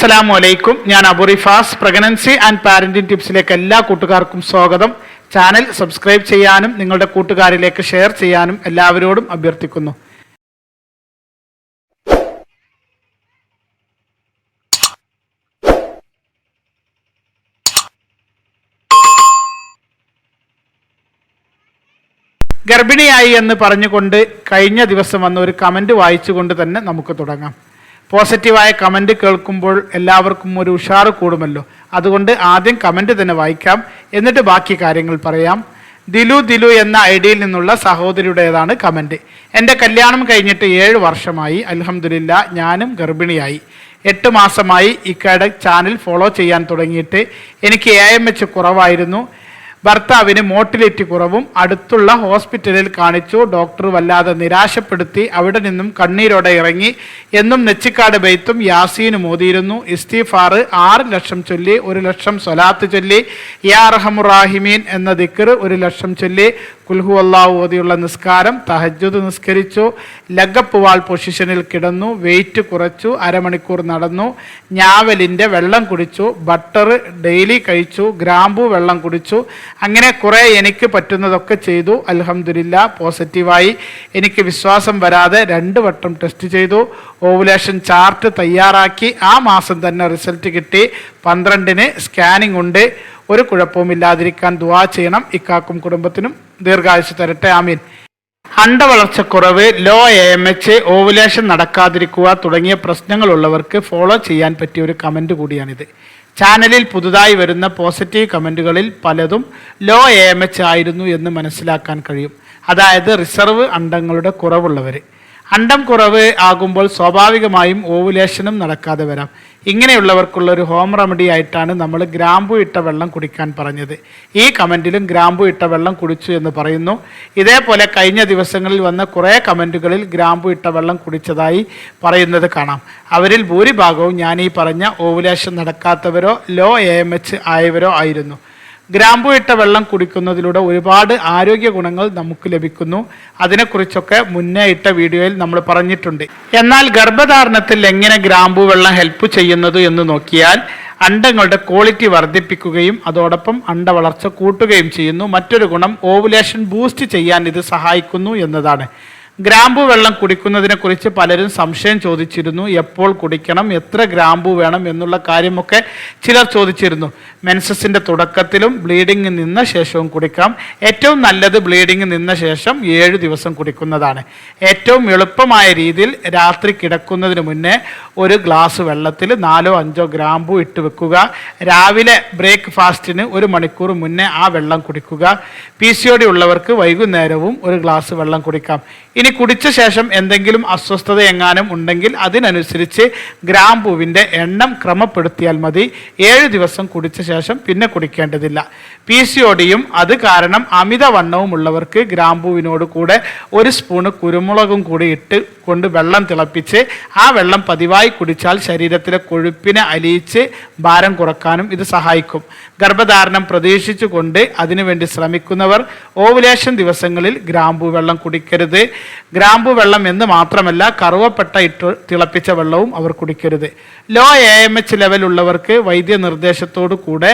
അസ്സലാമു അലൈക്കും. ഞാൻ അബുറിഫാസ് പ്രഗ്നൻസി ആൻഡ് പാരന്റിംഗ് ടിപ്സിലേക്ക് എല്ലാ കൂട്ടുകാർക്കും സ്വാഗതം. ചാനൽ സബ്സ്ക്രൈബ് ചെയ്യാനും നിങ്ങളുടെ കൂട്ടുകാരിലേക്ക് ഷെയർ ചെയ്യാനും എല്ലാവരോടും അഭ്യർത്ഥിക്കുന്നു. ഗർഭിണിയായി എന്ന് പറഞ്ഞുകൊണ്ട് കഴിഞ്ഞ ദിവസം വന്ന ഒരു കമന്റ് വായിച്ചുകൊണ്ട് തന്നെ നമുക്ക് തുടങ്ങാം. പോസിറ്റീവായ കമന്റ് കേൾക്കുമ്പോൾ എല്ലാവർക്കും ഒരു ഉഷാറ് കൂടുമല്ലോ. അതുകൊണ്ട് ആദ്യം കമന്റ് തന്നെ വായിക്കാം. എന്നിട്ട് ബാക്കി കാര്യങ്ങൾ പറയാം. ദിലു ദിലു എന്ന ഐ ഡിയിൽ നിന്നുള്ള സഹോദരിയുടേതാണ് കമന്റ് എന്റെ കല്യാണം കഴിഞ്ഞിട്ട് ഏഴ് വർഷമായി. അലഹമുല്ല ഞാനും ഗർഭിണിയായി. എട്ട് മാസമായി ഇക്കയുടെ ചാനൽ ഫോളോ ചെയ്യാൻ തുടങ്ങിയിട്ട് എനിക്ക് എ എം എച്ച് കുറവായിരുന്നു. ഭർത്താവിന് മോട്ടിലിറ്റി കുറവും അടുത്തുള്ള ഹോസ്പിറ്റലിൽ കാണിച്ചു. ഡോക്ടർ വല്ലാതെ നിരാശപ്പെടുത്തി അവിടെ നിന്നും കണ്ണീരോടെ ഇറങ്ങി. എന്നും നെച്ചിക്കാട് ബെയ്ത്തും യാസീനും ഓതിയിരുന്നു ഇസ്തീഫാർ ആറ് ലക്ഷം ചൊല്ലി ഒരു ലക്ഷം സൊലാത്ത് ചൊല്ലി. യാ റഹമുറാഹിമീൻ എന്ന ദിക്കർ ഒരു ലക്ഷം ചൊല്ലി. കുൽഹു അള്ളാഹു ഓതിയുള്ള നിസ്കാരം തഹജ്ജുദ് നിസ്കരിച്ചു. ലഗപ്പ് വാൾ പൊസിഷനിൽ കിടന്നു വെയിറ്റ് കുറച്ചു അരമണിക്കൂർ നടന്നു. ഞാവലിന്റെ വെള്ളം കുടിച്ചു ബട്ടർ ഡെയിലി കഴിച്ചു ഗ്രാമ്പു വെള്ളം കുടിച്ചു. അങ്ങനെ കുറേ എനിക്ക് പറ്റുന്നതൊക്കെ ചെയ്തു. അലഹമില്ല പോസിറ്റീവായി. എനിക്ക് വിശ്വാസം വരാതെ രണ്ട് വട്ടം ടെസ്റ്റ് ചെയ്തു. ഓവുലേഷൻ ചാർട്ട് തയ്യാറാക്കി. ആ മാസം തന്നെ റിസൾട്ട് കിട്ടി. പന്ത്രണ്ടിന് സ്കാനിംഗ് ഉണ്ട്. ഒരു കുഴപ്പവും ഇല്ലാതിരിക്കാൻ ദുവാ ചെയ്യണം. ഇക്കാക്കും കുടുംബത്തിനും ദീർഘായുസ് തരട്ടെ. ആമീൻ. അണ്ടവളർച്ചക്കുറവ് low A M H ovulation നടക്കാതിരിക്കുക തുടങ്ങിയ പ്രശ്നങ്ങളുള്ളവർക്ക് ഫോളോ ചെയ്യാൻ പറ്റിയ ഒരു കമന്റ് കൂടിയാണിത്. ചാനലിൽ പുതുതായി വരുന്ന പോസിറ്റീവ് കമന്റുകളിൽ പലതും ലോ എ എം എച്ച് ആയിരുന്നു എന്ന് മനസ്സിലാക്കാൻ കഴിയും. അതായത് റിസർവ് അണ്ടങ്ങളുടെ കുറവുള്ളവർ അണ്ടം കുറവ് ആകുമ്പോൾ സ്വാഭാവികമായും ഓവുലേഷനും നടക്കാതെ വരാം. ഇങ്ങനെയുള്ളവർക്കുള്ള ഒരു ഹോം റെമഡി ആയിട്ടാണ് നമ്മൾ ഗ്രാമ്പു ഇട്ട വെള്ളം കുടിക്കാൻ പറഞ്ഞത്. ഈ കമന്റിലും ഗ്രാമ്പു ഇട്ട വെള്ളം കുടിച്ചു എന്ന് പറയുന്നു. ഇതേപോലെ കഴിഞ്ഞ ദിവസങ്ങളിൽ വന്ന കുറേ കമന്റുകളിൽ ഗ്രാമ്പു ഇട്ട വെള്ളം കുടിച്ചതായി പറയുന്നത് കാണാം. അവരിൽ ഭൂരിഭാഗവും ഞാൻ ഈ പറഞ്ഞ ഓവുലേഷൻ നടക്കാത്തവരോ ലോ എ എം എച്ച് ആയവരോ ആയിരുന്നു. ഗ്രാമ്പു ഇട്ട വെള്ളം കുടിക്കുന്നതിലൂടെ ഒരുപാട് ആരോഗ്യ ഗുണങ്ങൾ നമുക്ക് ലഭിക്കുന്നു. അതിനെക്കുറിച്ചൊക്കെ മുന്നേ ഇട്ട വീഡിയോയിൽ നമ്മൾ പറഞ്ഞിട്ടുണ്ട്. എന്നാൽ ഗർഭധാരണത്തിൽ എങ്ങനെ ഗ്രാമ്പു വെള്ളം ഹെൽപ്പ് ചെയ്യുന്നത് എന്ന് നോക്കിയാൽ അണ്ടങ്ങളുടെ ക്വാളിറ്റി വർദ്ധിപ്പിക്കുകയും അതോടൊപ്പം അണ്ടവളർച്ച കൂട്ടുകയും ചെയ്യുന്നു. മറ്റൊരു ഗുണം ഓവുലേഷൻ ബൂസ്റ്റ് ചെയ്യാൻ ഇത് സഹായിക്കുന്നു എന്നതാണ്. ഗ്രാമ്പു വെള്ളം കുടിക്കുന്നതിനെ കുറിച്ച് പലരും സംശയം ചോദിച്ചിരുന്നു. എപ്പോൾ കുടിക്കണം? എത്ര ഗ്രാമ്പു വേണം? എന്നുള്ള കാര്യമൊക്കെ ചിലർ ചോദിച്ചിരുന്നു. മെൻസസിന്റെ തുടക്കത്തിലും ബ്ലീഡിംഗ് നിന്ന ശേഷവും കുടിക്കാം ഏറ്റവും നല്ലത് ബ്ലീഡിംഗ് നിന്ന ശേഷം ഏഴ് ദിവസം കുടിക്കുന്നതാണ്. ഏറ്റവും എളുപ്പമായ രീതിയിൽ രാത്രി കിടക്കുന്നതിന് മുന്നേ ഒരു ഗ്ലാസ് വെള്ളത്തിൽ നാലോ അഞ്ചോ ഗ്രാമ്പു ഇട്ട് വെക്കുക. രാവിലെ ബ്രേക്ക്ഫാസ്റ്റിന് ഒരു മണിക്കൂർ മുന്നേ ആ വെള്ളം കുടിക്കുക. പി സി ഉള്ളവർക്ക് വൈകുന്നേരവും ഒരു ഗ്ലാസ് വെള്ളം കുടിക്കാം. ഇനി കുടിച്ച ശേഷം എന്തെങ്കിലും അസ്വസ്ഥത എങ്ങാനും ഉണ്ടെങ്കിൽ അതിനനുസരിച്ച് ഗ്രാമ്പൂവിന്റെ എണ്ണം ക്രമപ്പെടുത്തിയാൽ മതി. ഏഴ് ദിവസം കുടിച്ച ശേഷം പിന്നെ കുടിക്കേണ്ടതില്ല. പി സി ഒടിയും അത് കാരണം അമിതവണ്ണവും ഉള്ളവർക്ക് ഗ്രാമ്പൂവിനോട് കൂടെ ഒരു സ്പൂണ് കുരുമുളകും കൂടി ഇട്ട് കൊണ്ട് വെള്ളം തിളപ്പിച്ച് ആ വെള്ളം പതിവായി കുടിച്ചാൽ ശരീരത്തിലെ കൊഴുപ്പിനെ അലിയിച്ച് ഭാരം കുറക്കാനും ഇത് സഹായിക്കും. ഗർഭധാരണം പ്രതീക്ഷിച്ചുകൊണ്ട് അതിനുവേണ്ടി ശ്രമിക്കുന്നവർ ഓവുലേഷൻ ദിവസങ്ങളിൽ ഗ്രാമ്പൂ വെള്ളം കുടിക്കരുത്. ഗ്രാമ്പു വെള്ളം എന്ന് മാത്രമല്ല കറുവപ്പെട്ട ഇട്ട് തിളപ്പിച്ച വെള്ളവും അവർ കുടിക്കരുത്. ലോ എ എം എച്ച് ലെവലുള്ളവർക്ക് വൈദ്യ നിർദ്ദേശത്തോടു കൂടെ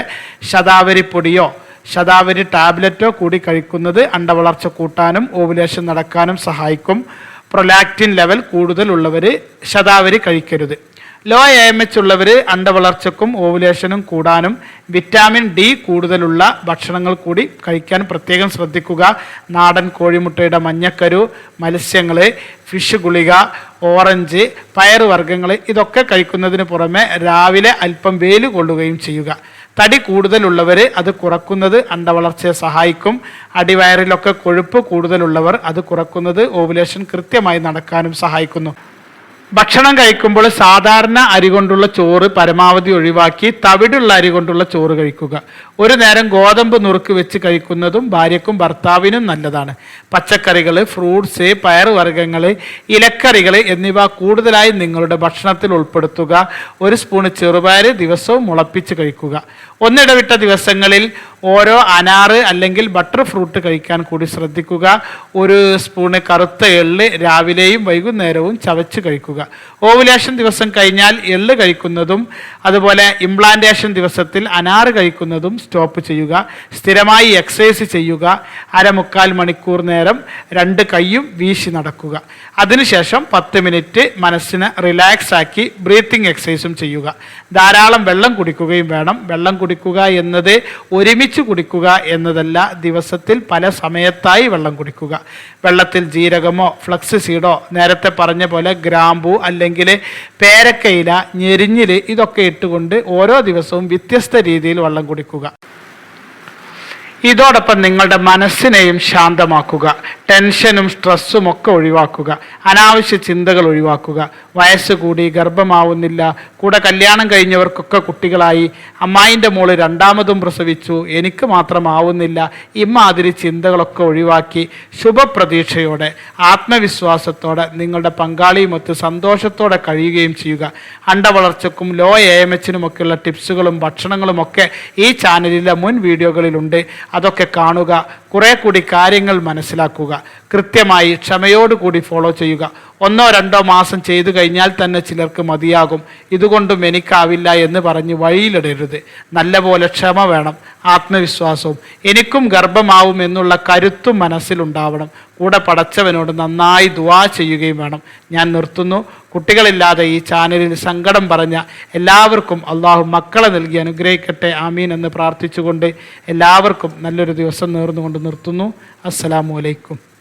ശതാവരിപ്പൊടിയോ ശതാവരി ടാബ്ലറ്റോ കൂടി കഴിക്കുന്നത് അണ്ടവളർച്ച കൂട്ടാനും ഓവുലേഷൻ നടക്കാനും സഹായിക്കും. പ്രൊലാക്റ്റിൻ ലെവൽ കൂടുതലുള്ളവർ ശതാവരി കഴിക്കരുത്. ലോ എ എം എച്ച് ഉള്ളവർ അണ്ടവളർച്ചക്കും ഓവുലേഷനും കൂടാനും വിറ്റാമിൻ ഡി കൂടുതലുള്ള ഭക്ഷണങ്ങൾ കൂടി കഴിക്കാൻ പ്രത്യേകം ശ്രദ്ധിക്കുക. നാടൻ കോഴിമുട്ടയുടെ മഞ്ഞക്കരു മത്സ്യങ്ങൾ ഫിഷ് ഗുളിക ഓറഞ്ച് പയറുവർഗങ്ങൾ ഇതൊക്കെ കഴിക്കുന്നതിന് പുറമെ രാവിലെ അല്പം വെയിൽ കൊള്ളുകയും ചെയ്യുക. തടി കൂടുതലുള്ളവർ അത് കുറക്കുന്നത് അണ്ടവളർച്ചയെ സഹായിക്കും. അടിവയറിലൊക്കെ കൊഴുപ്പ് കൂടുതലുള്ളവർ അത് കുറക്കുന്നത് ഓവുലേഷൻ കൃത്യമായി നടക്കാനും സഹായിക്കുന്നു. ഭക്ഷണം കഴിക്കുമ്പോൾ സാധാരണ അരി കൊണ്ടുള്ള ചോറ് പരമാവധി ഒഴിവാക്കി തവിടുള്ള അരി കൊണ്ടുള്ള ചോറ് കഴിക്കുക. ഒരു നേരം ഗോതമ്പ് നുറുക്ക് വെച്ച് കഴിക്കുന്നതും ഭാര്യക്കും ഭർത്താവിനും നല്ലതാണ്. പച്ചക്കറികൾ ഫ്രൂട്ട്സ് പയറുവർഗങ്ങൾ ഇലക്കറികൾ എന്നിവ കൂടുതലായി നിങ്ങളുടെ ഭക്ഷണത്തിൽ ഉൾപ്പെടുത്തുക. ഒരു സ്പൂണ് ചെറുപയർ ദിവസവും മുളപ്പിച്ച് കഴിക്കുക. ഒന്നിടവിട്ട ദിവസങ്ങളിൽ ഓരോ അനാറ് അല്ലെങ്കിൽ ബട്ടർ ഫ്രൂട്ട് കഴിക്കാൻ കൂടി ശ്രദ്ധിക്കുക. ഒരു സ്പൂണ് കറുത്ത എള്ള് രാവിലെയും വൈകുന്നേരവും ചവച്ച് കഴിക്കുക. ഓവുലേഷൻ ദിവസം കഴിഞ്ഞാൽ എള്ള് കഴിക്കുന്നതും അതുപോലെ ഇംപ്ലാന്റേഷൻ ദിവസത്തിൽ അനാറ് കഴിക്കുന്നതും സ്റ്റോപ്പ് ചെയ്യുക. സ്ഥിരമായി എക്സസൈസ് ചെയ്യുക. അരമുക്കാൽ മണിക്കൂർ നേരം രണ്ട് കൈയും വീശി നടക്കുക. അതിനുശേഷം പത്ത് മിനിറ്റ് മനസ്സിനെ റിലാക്സ് ആക്കി ബ്രീത്തിങ് എക്സസൈസും ചെയ്യുക. ധാരാളം വെള്ളം കുടിക്കുകയും വേണം. വെള്ളം കുടിക്കുക എന്നത് ഒരുമിച്ച് കുടിക്കുക എന്നതല്ല ദിവസത്തിൽ പല സമയത്തായി വെള്ളം കുടിക്കുക. വെള്ളത്തിൽ ജീരകമോ ഫ്ലക്സ് സീഡോ നേരത്തെ പറഞ്ഞ പോലെ ഗ്രാമ്പു അല്ലെങ്കിൽ പേരക്കയില ഞെരിഞ്ഞിൽ ഇതൊക്കെ ഇട്ടുകൊണ്ട് ഓരോ ദിവസവും വ്യത്യസ്ത രീതിയിൽ വെള്ളം കുടിക്കുക. ഇതോടൊപ്പം നിങ്ങളുടെ മനസ്സിനെയും ശാന്തമാക്കുക. ടെൻഷനും സ്ട്രെസ്സും ഒക്കെ ഒഴിവാക്കുക. അനാവശ്യ ചിന്തകൾ ഒഴിവാക്കുക. വയസ്സ് കൂടി ഗർഭമാവുന്നില്ല കൂടെ കല്യാണം കഴിഞ്ഞവർക്കൊക്കെ കുട്ടികളായി അമ്മായിന്റെ മോൾ രണ്ടാമതും പ്രസവിച്ചു എനിക്ക് മാത്രം ആവുന്നില്ല ഇമാതിരി ചിന്തകളൊക്കെ ഒഴിവാക്കി ശുഭപ്രതീക്ഷയോടെ ആത്മവിശ്വാസത്തോടെ നിങ്ങളുടെ പങ്കാളിയുമൊത്ത് സന്തോഷത്തോടെ കഴിയുകയും ചെയ്യുക. അണ്ടവളർച്ചക്കും ലോ എ എം എച്ചിനുമൊക്കെയുള്ള ടിപ്സുകളും ഭക്ഷണങ്ങളും ഒക്കെ ഈ ചാനലിലെ മുൻ വീഡിയോകളിലുണ്ട്. അതൊക്കെ കാണുക കുറെ കൂടി കാര്യങ്ങൾ മനസ്സിലാക്കുക. കൃത്യമായി ക്ഷമയോടുകൂടി ഫോളോ ചെയ്യുക. ഒന്നോ രണ്ടോ മാസം ചെയ്തു കഴിഞ്ഞാൽ തന്നെ ചിലർക്ക് മതിയാകും. ഇതുകൊണ്ടും എനിക്കാവില്ല എന്ന് പറഞ്ഞ് വഴിയിലിടരുത്. നല്ലപോലെ ക്ഷമ വേണം ആത്മവിശ്വാസവും. എനിക്കും ഗർഭമാവും എന്നുള്ള കരുത്തും മനസ്സിലുണ്ടാവണം. കൂടെ പടച്ചവനോട് നന്നായി ദുവാ ചെയ്യുകയും വേണം. ഞാൻ നിർത്തുന്നു. കുട്ടികളില്ലാതെ ഈ ചാനലിൽ സങ്കടം പറഞ്ഞ എല്ലാവർക്കും അള്ളാഹു മക്കളെ നൽകി അനുഗ്രഹിക്കട്ടെ. ആമീൻ എന്ന് പ്രാർത്ഥിച്ചുകൊണ്ട് എല്ലാവർക്കും നല്ലൊരു ദിവസം നേർന്നുകൊണ്ട് നിർത്തുന്നു. അസ്സലാമു അലൈക്കും.